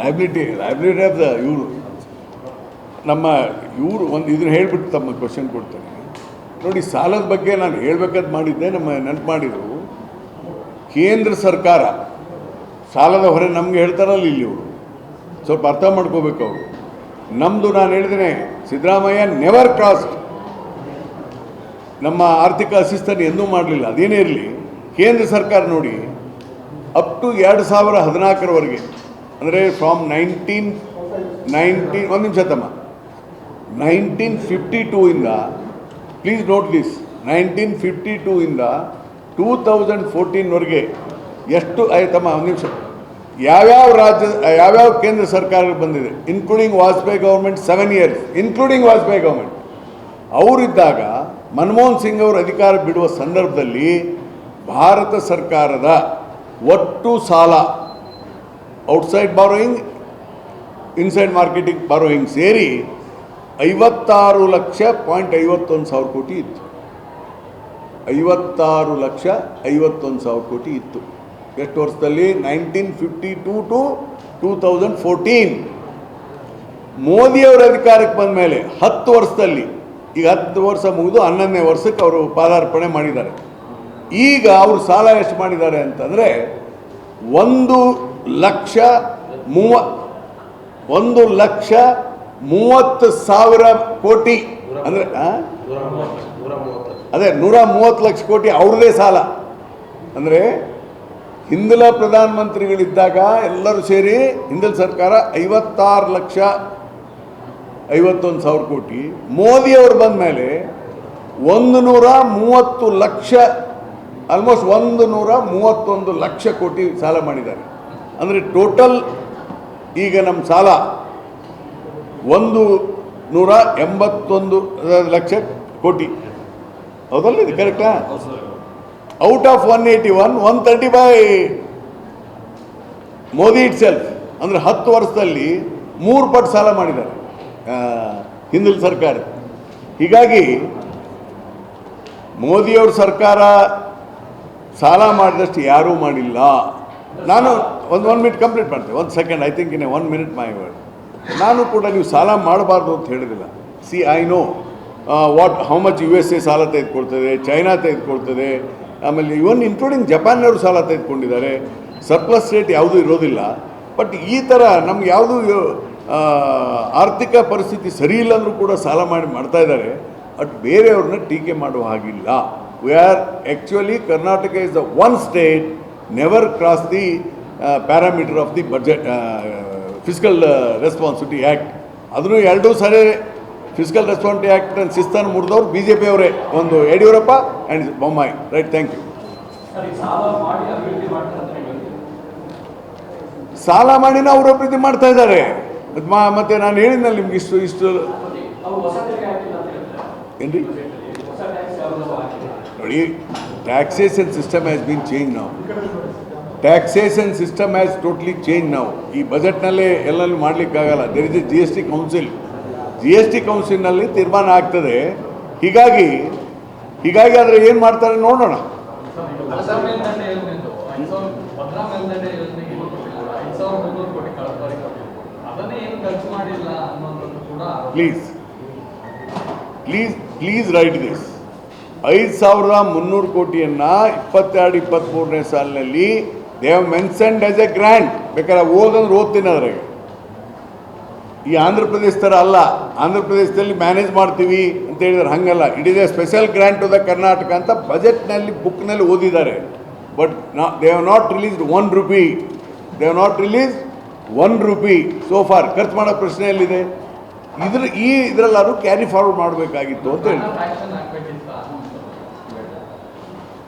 liability liability of the ಇವರು. ನಮ್ಮ ಇವರು ಒಂದು ಇದನ್ನ ಹೇಳ್ಬಿಟ್ಟು ತಮ್ಮ ಕ್ವಶನ್ ಕೊಡ್ತಾರೆ. ನೋಡಿ ಸಾಲದ ಬಗ್ಗೆ ನಾನು ಹೇಳ್ಬೇಕಂತ ಮಾಡಿದ್ದೆ ನಮ್ಮ ನೆನಪು ಮಾಡಿದರು. ಕೇಂದ್ರ ಸರ್ಕಾರ, ಸಾಲದ ಹೊರೆ ನಮಗೆ ಹೇಳ್ತಾರಲ್ಲ ಇಲ್ಲಿ ಇವರು. ಸ್ವಲ್ಪ ಅರ್ಥ ಮಾಡ್ಕೋಬೇಕು ಅವರು. ನಮ್ಮದು ನಾನು ಹೇಳಿದ್ದೇನೆ ಸಿದ್ದರಾಮಯ್ಯ ನೆವರ್ ಕ್ರಾಸ್ಡ್ ನಮ್ಮ ಆರ್ಥಿಕ ಅಸಿಸ್ತನ್ನು ಎಂದೂ ಮಾಡಲಿಲ್ಲ. ಅದೇನೇ ಇರಲಿ, ಕೇಂದ್ರ ಸರ್ಕಾರ ನೋಡಿ ಅಪ್ ಟು ಎರಡು ಸಾವಿರ ಹದಿನಾಲ್ಕರವರೆಗೆ, ಅಂದರೆ ಫ್ರಾಮ್ ನೈನ್ಟೀನ್ ನೈನ್ಟೀನ್ ಒಂದು ನಿಮಿಷ ತಮ್ಮ. ನೈನ್ಟೀನ್ ಫಿಫ್ಟಿ ಟೂ ಇಂದ please note this nineteen fifty two ಇಂದ ಟೂ ತೌಸಂಡ್ ಫೋರ್ಟೀನ್ವರೆಗೆ ಎಷ್ಟು ಆಯ್ತಮ್ಮ ಒಂದು ನಿಮಿಷ. ಯಾವ್ಯಾವ ರಾಜ್ಯ, ಯಾವ್ಯಾವ ಕೇಂದ್ರ ಸರ್ಕಾರ ಬಂದಿದೆ? Including Vajpayee government seven years including Vajpayee government ಅವರಿದ್ದಾಗ Manmohan Singh ಅವರು ಅಧಿಕಾರ ಬಿಡುವ ಸಂದರ್ಭದಲ್ಲಿ ಭಾರತ ಸರ್ಕಾರದ ಒಟ್ಟು ಸಾಲ outside borrowing inside marketing borrowing ಸೇರಿ ಐವತ್ತಾರು ಲಕ್ಷ ಪಾಯಿಂಟ್ ಐವತ್ತೊಂದು ಸಾವಿರ ಕೋಟಿ ಇತ್ತು. ಐವತ್ತಾರು ಲಕ್ಷ ಐವತ್ತೊಂದು ಸಾವಿರ ಕೋಟಿ ಇತ್ತು. ಎಷ್ಟು ವರ್ಷದಲ್ಲಿ? Nineteen fifty two to two thousand fourteen. ಮೋದಿಯವರ ಅಧಿಕಾರಕ್ಕೆ ಬಂದ ಮೇಲೆ ಹತ್ತು ವರ್ಷದಲ್ಲಿ, ಈಗ ಹತ್ತು ವರ್ಷ ಮುಗಿದು ಹನ್ನೊಂದನೇ ವರ್ಷಕ್ಕೆ ಅವರು ಪಾದಾರ್ಪಣೆ ಮಾಡಿದ್ದಾರೆ. ಈಗ ಅವರು ಸಾಲ ಎಷ್ಟು ಮಾಡಿದ್ದಾರೆ ಅಂತಂದರೆ ಒಂದು ಲಕ್ಷ ಮೂವ, ಒಂದು ಲಕ್ಷ ಮೂವತ್ತು ಸಾವಿರ ಕೋಟಿ. ಅಂದರೆ? ಅದೇ ನೂರ ಮೂವತ್ತು ಲಕ್ಷ ಕೋಟಿ ಅವ್ರದೇ ಸಾಲ. ಅಂದರೆ ಹಿಂದಲ ಪ್ರಧಾನಮಂತ್ರಿಗಳಿದ್ದಾಗ ಎಲ್ಲರೂ ಸೇರಿ ಹಿಂದಲ ಸರ್ಕಾರ ಐವತ್ತಾರು ಲಕ್ಷ ಐವತ್ತೊಂದು ಸಾವಿರ ಕೋಟಿ. ಮೋದಿಯವರು ಬಂದ ಮೇಲೆ ಒಂದು ನೂರ ಮೂವತ್ತು ಲಕ್ಷ ಆಲ್ಮೋಸ್ಟ್ ಒಂದು ನೂರ ಮೂವತ್ತೊಂದು ಲಕ್ಷ ಕೋಟಿ ಸಾಲ ಮಾಡಿದ್ದಾರೆ. ಅಂದರೆ ಟೋಟಲ್ ಈಗ ನಮ್ಮ ಸಾಲ ಒಂದು ನೂರ ಎಂಬತ್ತೊಂದು ಲಕ್ಷ ಕೋಟಿ. ಹೌದಲ್ಲ ಇದು ಕರೆಕ್ಟಾ out of one eighty one one thirty by Modi itself ಅಂದರೆ ಹತ್ತು ವರ್ಷದಲ್ಲಿ ಮೂರು ಪಟ್ಟು ಸಾಲ ಮಾಡಿದ್ದಾರೆ ಹಿಂದಿನ ಸರ್ಕಾರ. ಹೀಗಾಗಿ ಮೋದಿಯವ್ರ ಸರ್ಕಾರ ಸಾಲ ಮಾಡಿದಷ್ಟು ಯಾರೂ ಮಾಡಿಲ್ಲ. ನಾನು ಒಂದು ಒನ್ ಮಿನಿಟ್ ಕಂಪ್ಲೀಟ್ ಮಾಡ್ತೀನಿ. ಒಂದು second I think in one minute my word ನಾನು ಕೂಡ ನೀವು ಸಾಲ ಮಾಡಬಾರ್ದು ಅಂತ ಹೇಳಿದಿಲ್ಲ. See I know what how much U S A ಸಾಲ ತೆಗೆದುಕೊಳ್ತದೆ ಚೈನಾ ತೆಗೆದುಕೊಳ್ತದೆ, ಆಮೇಲೆ ಇವನ್ ಇನ್ಕ್ಲೂಡಿಂಗ್ ಜಪಾನ್ನವರು ಸಾಲ ತೆಗೆದುಕೊಂಡಿದ್ದಾರೆ. ಸರ್ಪ್ಲಸ್ ರೇಟ್ ಯಾವುದೂ ಇರೋದಿಲ್ಲ. ಬಟ್ ಈ ಥರ ನಮ್ಗೆ ಯಾವುದು ಆರ್ಥಿಕ ಪರಿಸ್ಥಿತಿ ಸರಿ ಇಲ್ಲ ಕೂಡ ಸಾಲ ಮಾಡಿ ಮಾಡ್ತಾ ಇದ್ದಾರೆ. ಬಟ್ ಬೇರೆಯವ್ರನ್ನ ಟೀಕೆ ಮಾಡುವ ಹಾಗಿಲ್ಲ. We are actually Karnataka is the one state never cross the parameter of the budget fiscal responsibility act ಅದನ್ನು ಎರಡೂ ಸರಿ ಫಿಸಿಕಲ್ ರೆಸ್ಪಾನ್ಸಿಬಿಲಿಟಿ ಆ್ಯಕ್ಟ್ ಶಿಸ್ತನ್ನು ಮುರಿದವ್ರು ಬಿ ಜೆ ಪಿಯವರೇ ಒಂದು Yediyurappa and Bommai right thank you ಸಾಲ ಮಾಡಿನ ಅವರು ಅಭಿವೃದ್ಧಿ ಮಾಡ್ತಾ ಇದ್ದಾರೆ. ಮತ್ತೆ ನಾನು ಹೇಳಿದ್ನಲ್ಲ ನಿಮ್ಗೆ ಇಷ್ಟು ಇಷ್ಟು. ಏನ್ರಿ? ನೋಡಿ taxation system has been change ನಾವು taxation system has totally change ನಾವು ಈ ಬಜೆಟ್ನಲ್ಲೇ ಮಾಡ್ಲಿಕ್ಕೆ ಮಾಡಲಿಕ್ಕಾಗಲ್ಲ. There is a G S T council G S T ಕೌನ್ಸಿಲ್ನಲ್ಲಿ ತೀರ್ಮಾನ ಆಗ್ತದೆ. ಹೀಗಾಗಿ ಹೀಗಾಗಿ ಆದರೆ ಏನು ಮಾಡ್ತಾರೆ ನೋಡೋಣ. Please please please right this ಐದು ಸಾವಿರದ ಮುನ್ನೂರು ಕೋಟಿಯನ್ನು ಇಪ್ಪತ್ತೆರಡು ಇಪ್ಪತ್ತ್ಮೂರನೇ ಸಾಲಿನಲ್ಲಿ they have mentioned as a grant. ಬೇಕಾದ್ರೆ ಓದಂದ್ರೆ ಓದ್ತೀನಿ ಅದ್ರಾಗ. ಈ ಆಂಧ್ರ ಪ್ರದೇಶ ಥರ ಅಲ್ಲ. ಆಂಧ್ರ ಪ್ರದೇಶದಲ್ಲಿ ಮ್ಯಾನೇಜ್ ಮಾಡ್ತೀವಿ ಅಂತ ಹೇಳಿದ್ರೆ ಹಂಗಲ್ಲ. It is a special grant to the Karnataka ಅಂತ ಬಜೆಟ್ನಲ್ಲಿ ಬುಕ್ನಲ್ಲಿ ಓದಿದ್ದಾರೆ. ಬಟ್ ನಾ they have not released one rupee they have not release one rupee so far ಖರ್ಚು ಮಾಡೋ ಪ್ರಶ್ನೆ ಎಲ್ಲಿದೆ? ಇದ್ರ, ಈ ಇದರಲ್ಲಾದ್ರೂ ಕ್ಯಾರಿ ಫಾರ್ವರ್ಡ್ ಮಾಡಬೇಕಾಗಿತ್ತು ಅಂತ ಹೇಳಿ.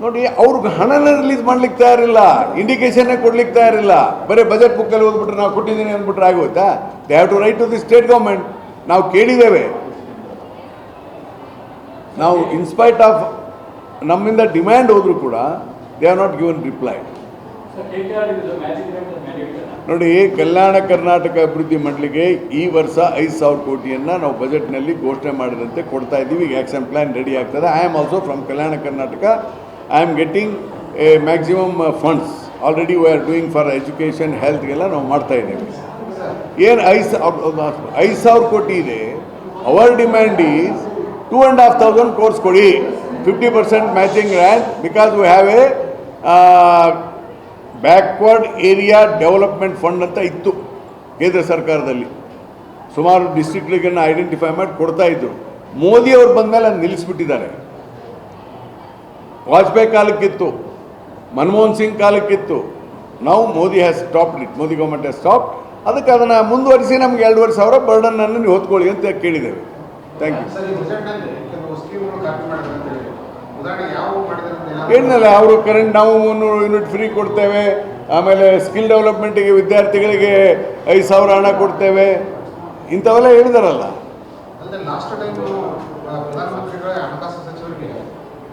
ನೋಡಿ ಅವ್ರಿಗೆ ಹಣನ ರಿಲೀಸ್ ಮಾಡ್ಲಿಕ್ಕೆ ತಯಾರಿಲ್ಲ. ಇಂಡಿಕೇಶನ್ ಕೊಡ್ಲಿಕ್ಕೆ ತಯಾರಿಲ್ಲ. ಬರೀ ಬಜೆಟ್ ಬುಕ್ಕಲ್ಲಿ ಓದ್ಬಿಟ್ರೆ ನಾವು ಕೊಟ್ಟಿದ್ದೀನಿ ಅಂದ್ಬಿಟ್ರೆ ಆಗೋಯ್ತಾ? They have to write to the state government ನಾವು ಕೇಳಿದ್ದೇವೆ. ನಾವು ಇನ್ಸ್ಪೈಟ್ ಆಫ್ ನಮ್ಮಿಂದ ಡಿಮ್ಯಾಂಡ್ ಹೋದರೂ ಕೂಡ they are not given reply ನೋಡಿ ಕಲ್ಯಾಣ ಕರ್ನಾಟಕ ಅಭಿವೃದ್ಧಿ ಮಂಡಳಿಗೆ ಈ ವರ್ಷ ಐದು ಸಾವಿರ ಕೋಟಿಯನ್ನು ನಾವು ಬಜೆಟ್ನಲ್ಲಿ ಘೋಷಣೆ ಮಾಡಿದಂತೆ ಕೊಡ್ತಾ ಇದ್ದೀವಿ. ಈಗ ಆ್ಯಕ್ಷನ್ ಪ್ಲ್ಯಾನ್ ರೆಡಿ ಆಗ್ತದೆ. I am also from Kalyana Karnataka. I am getting a maximum funds already we are doing for education ಹೆಲ್ತ್ಗೆಲ್ಲ ನಾವು ಮಾಡ್ತಾ ಇದ್ದೇವೆ. ಏನು ಐದು ಸಾವಿರ ಐದು ಸಾವಿರ ಕೋಟಿ ಇದೆ. Our demand is two and half thousand crores ಕೊಡಿ. Fifty percent matching grant because we have a backward area development fund ಅಂತ ಇತ್ತು ಕೇಂದ್ರ ಸರ್ಕಾರದಲ್ಲಿ. ಸುಮಾರು ಡಿಸ್ಟ್ರಿಕ್ಟ್ಗಳನ್ನು ಐಡೆಂಟಿಫೈ ಮಾಡಿ ಕೊಡ್ತಾ ಇದ್ದರು ಮೋದಿ ಅವ್ರು ಬಂದಮೇಲೆ ಅದು ನಿಲ್ಲಿಸ್ಬಿಟ್ಟಿದ್ದಾರೆ. ವಾಜಪೇಯಿ ಕಾಲಕ್ಕಿತ್ತು ಮನಮೋಹನ್ ಸಿಂಗ್ ಕಾಲಕ್ಕಿತ್ತು. ನಾವು Modi has stop it Modi government has stop ಅದಕ್ಕೆ ಅದನ್ನು ಮುಂದುವರಿಸಿ ನಮ್ಗೆ ಎರಡೂವರೆ ಸಾವಿರ ಬರ್ಡನನ್ನು ನೀವು ಹೊತ್ಕೊಳ್ಳಿ ಅಂತ ಕೇಳಿದ್ದೇವೆ. ಥ್ಯಾಂಕ್ ಯು ಏನಲ್ಲ ಅವರು ಕರೆಂಟ್ ನಾವು ಮುನ್ನೂರು ಯೂನಿಟ್ ಫ್ರೀ ಕೊಡ್ತೇವೆ. ಆಮೇಲೆ ಸ್ಕಿಲ್ ಡೆವಲಪ್ಮೆಂಟಿಗೆ ವಿದ್ಯಾರ್ಥಿಗಳಿಗೆ ಐದು ಸಾವಿರ ಹಣ ಕೊಡ್ತೇವೆ. ಇಂಥವೆಲ್ಲ ಹೇಳಿದಾರಲ್ಲ ಅಲ್ಲದೆ ಲಾಸ್ಟ್ ಟೈಮ್ ಪ್ರಧಾನಮಂತ್ರಿಗಳ ಹಣಕಾಸು ಸಚಿವರಿಗೆ ಆ,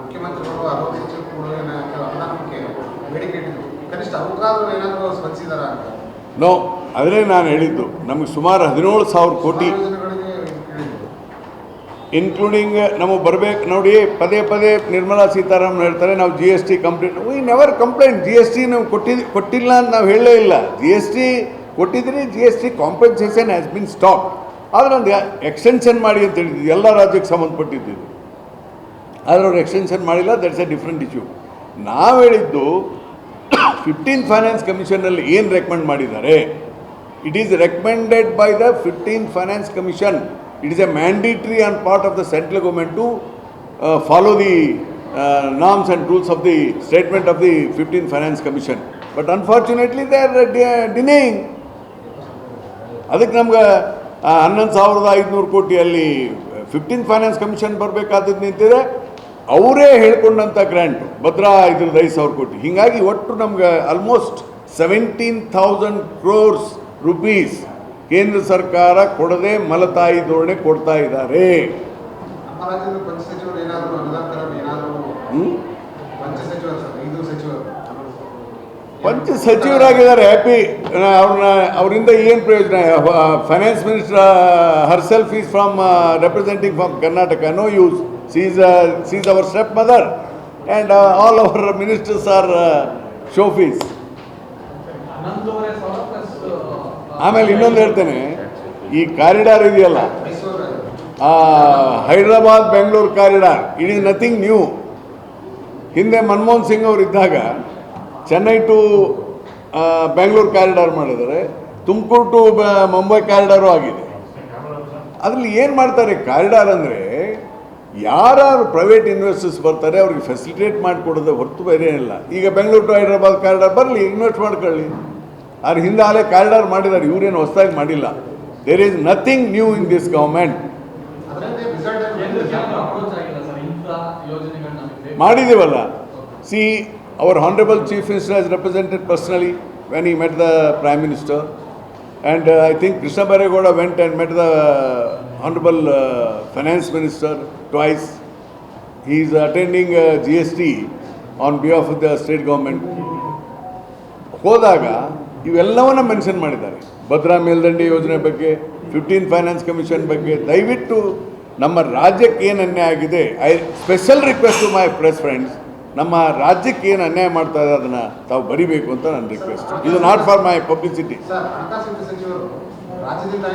ಮುಖ್ಯಮಂತ್ರಿಗಳು ಅರವತ್ತು ಸಚಿವರು ಕೂಡ ಕೆಲವು ಅನುದಾನಕ್ಕೆ ಬೇಡಿಕೆ ಇಟ್ಟಿದ್ರು? ಕನಿಷ್ಠ ಅವಕಾಶ ಏನಾದರೂ ಸ್ಪಂದಿಸಿದಾರ ನೋ ಅದನ್ನೇ ನಾನು ಹೇಳಿದ್ದು. ನಮಗೆ ಸುಮಾರು ಹದಿನೇಳು ಸಾವಿರ ಕೋಟಿ ಇನ್ಕ್ಲೂಡಿಂಗ್ ನಮಗೆ ಬರಬೇಕು ನೋಡಿ ಪದೇ ಪದೇ ನಿರ್ಮಲಾ ಸೀತಾರಾಮನ್ ಹೇಳ್ತಾರೆ ನಾವು G S T complete we never complaint G S T ನಾವು ಕೊಟ್ಟಿದ್ದು ಕೊಟ್ಟಿಲ್ಲ ಅಂತ ನಾವು ಹೇಳಲೇ ಇಲ್ಲ. G S T ಕೊಟ್ಟಿದ್ರಿ G S T compensation has been stop ಆದರೆ ಒಂದು ಎಕ್ಸ್ಟೆನ್ಷನ್ ಮಾಡಿ ಅಂತ ಹೇಳಿದ್ವಿ. ಎಲ್ಲ ರಾಜ್ಯಕ್ಕೆ ಸಂಬಂಧಪಟ್ಟಿದ್ದು. ಆದರೆ ಅವರು ಎಕ್ಸ್ಟೆನ್ಷನ್ ಮಾಡಿಲ್ಲ ದಟ್ಸ್ ಎ ಡಿಫ್ರೆಂಟ್ ಇಶ್ಯೂ ನಾವು ಹೇಳಿದ್ದು ಫಿಫ್ಟೀನ್ ಫೈನಾನ್ಸ್ ಕಮಿಷನಲ್ಲಿ ಏನು ರೆಕಮೆಂಡ್ ಮಾಡಿದ್ದಾರೆ? It is recommended by the fifteen finance commission it is a mandatory on part of the central government to follow the norms and rules of the statement of the fifteen finance commission but unfortunately they are denying ಅದಕ್ಕೆ ನಮ್ಗೆ ಹನ್ನೊಂದು ಸಾವಿರದ ಐದುನೂರು ಕೋಟಿ ಅಲ್ಲಿ fifteen finance commission ಬರಬೇಕಾದದ್ದು ನಿಂತಿದೆ. ಅವರೇ ಹೇಳ್ಕೊಂಡಂಥ grant Bhadra ಇದ್ರದ್ದು ಐದು ಸಾವಿರ ಕೋಟಿ. ಹೀಗಾಗಿ ಒಟ್ಟು ನಮ್ಗೆ almost seventeen thousand crores rupees ಕೇಂದ್ರ ಸರ್ಕಾರ ಕೊಡದೆ ಮಲತಾಯಿ ಧೋರಣೆ ಕೊಡ್ತಾ ಇದ್ದಾರೆ. ಪಂಚ ಸಚಿವರಾಗಿದ್ದಾರೆ ಹ್ಯಾಪಿ ಅವ್ರನ್ನ ಅವರಿಂದ ಏನು ಪ್ರಯೋಜನ? Finance minister herself is self is from representing from Karnataka no use she's she's our step mother and all our ministers are showpieces ಹನ್ನೊಂದೂವರೆ ಸಾವಿರ ಪ್ಲಸ್ ಆಮೇಲೆ ಇನ್ನೊಂದು ಹೇಳ್ತೇನೆ ಈ ಕಾರಿಡಾರ್ ಇದೆಯಲ್ಲ? Hyderabad Hyderabad Bengaluru corridor it is nothing new. ಹಿಂದೆ ಮನಮೋಹನ್ ಸಿಂಗ್ ಅವರು ಇದ್ದಾಗ Chennai to Bengaluru corridor ಮಾಡಿದರೆ ತುಮಕೂರು ಟು ಮುಂಬೈ ಕಾರಿಡಾರು ಆಗಿದೆ. ಅದರಲ್ಲಿ ಏನು ಮಾಡ್ತಾರೆ ಕಾರಿಡಾರ್ ಅಂದರೆ ಯಾರು ಪ್ರೈವೇಟ್ ಇನ್ವೆಸ್ಟರ್ಸ್ ಬರ್ತಾರೆ ಅವ್ರಿಗೆ ಫೆಸಿಲಿಟೇಟ್ ಮಾಡಿಕೊಡೋದು ಹೊರತು ಬೇರೆ ಇಲ್ಲ ಈಗ ಬೆಂಗಳೂರು ಟು ಹೈದ್ರಾಬಾದ್ ಕಾರಿಡಾರ್ ಬರಲಿ ಇನ್ವೆಸ್ಟ್ ಮಾಡ್ಕೊಳ್ಳಿ. ಆದ್ರೆ ಹಿಂದೆ ಆಲೇ ಕಾರಿಡಾರ್ ಮಾಡಿದ್ದಾರೆ ಇವರೇನು ಹೊಸದಾಗಿ ಮಾಡಿಲ್ಲ. There is nothing new in this government ಮಾಡಿದ್ದೀವಲ್ಲ see our honourable chief minister as represented personally when he met the prime minister and I think Krishna Byregowda went and met the honourable finance minister twice he is attending uh, GST on behalf of the state government. ಹೋದಾಗ ಇವೆಲ್ಲವನ್ನ mention ಮಾಡಿದ್ದಾರೆ. ಭದ್ರಾ ಮೇಲ್ದಂಡೆ ಯೋಜನೆ ಬಗ್ಗೆ fifteen finance commission ಬಗ್ಗೆ. ದಯವಿಟ್ಟು ನಮ್ಮ ರಾಜ್ಯಕ್ಕೆ ಏನು ಅನ್ಯಾಯ ಆಗಿದೆ I special request to my press friends ನಮ್ಮ ರಾಜ್ಯಕ್ಕೆ ಏನು ಅನ್ಯಾಯ ಮಾಡ್ತಾ ಇದೆ ಅದನ್ನು ತಾವು ಬರಿಬೇಕು ಅಂತ ನನ್ನ ರಿಕ್ವೆಸ್ಟ್ ಇದು ನಾಟ್ ಫಾರ್ ಮೈ ಪಬ್ಲಿಸಿಟಿ ರಾಜ್ಯದಿಂದ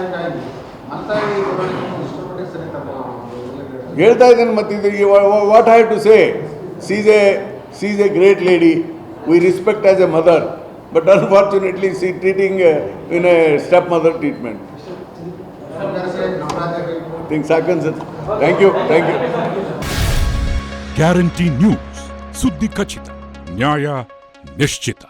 ಹೇಳ್ತಾ ಇದ್ದೇನೆ ಮತ್ತೆ ಇದು what have to say she's a she's a great lady we respect as a mother but unfortunately she treating in a step mother treatment thing ಸಾಕನ್ಸುತ್ತೆ thank you thank you guarantee news ಸುದ್ದಿ ಖಚಿತ ನ್ಯಾಯ ನಿಶ್ಚಿತ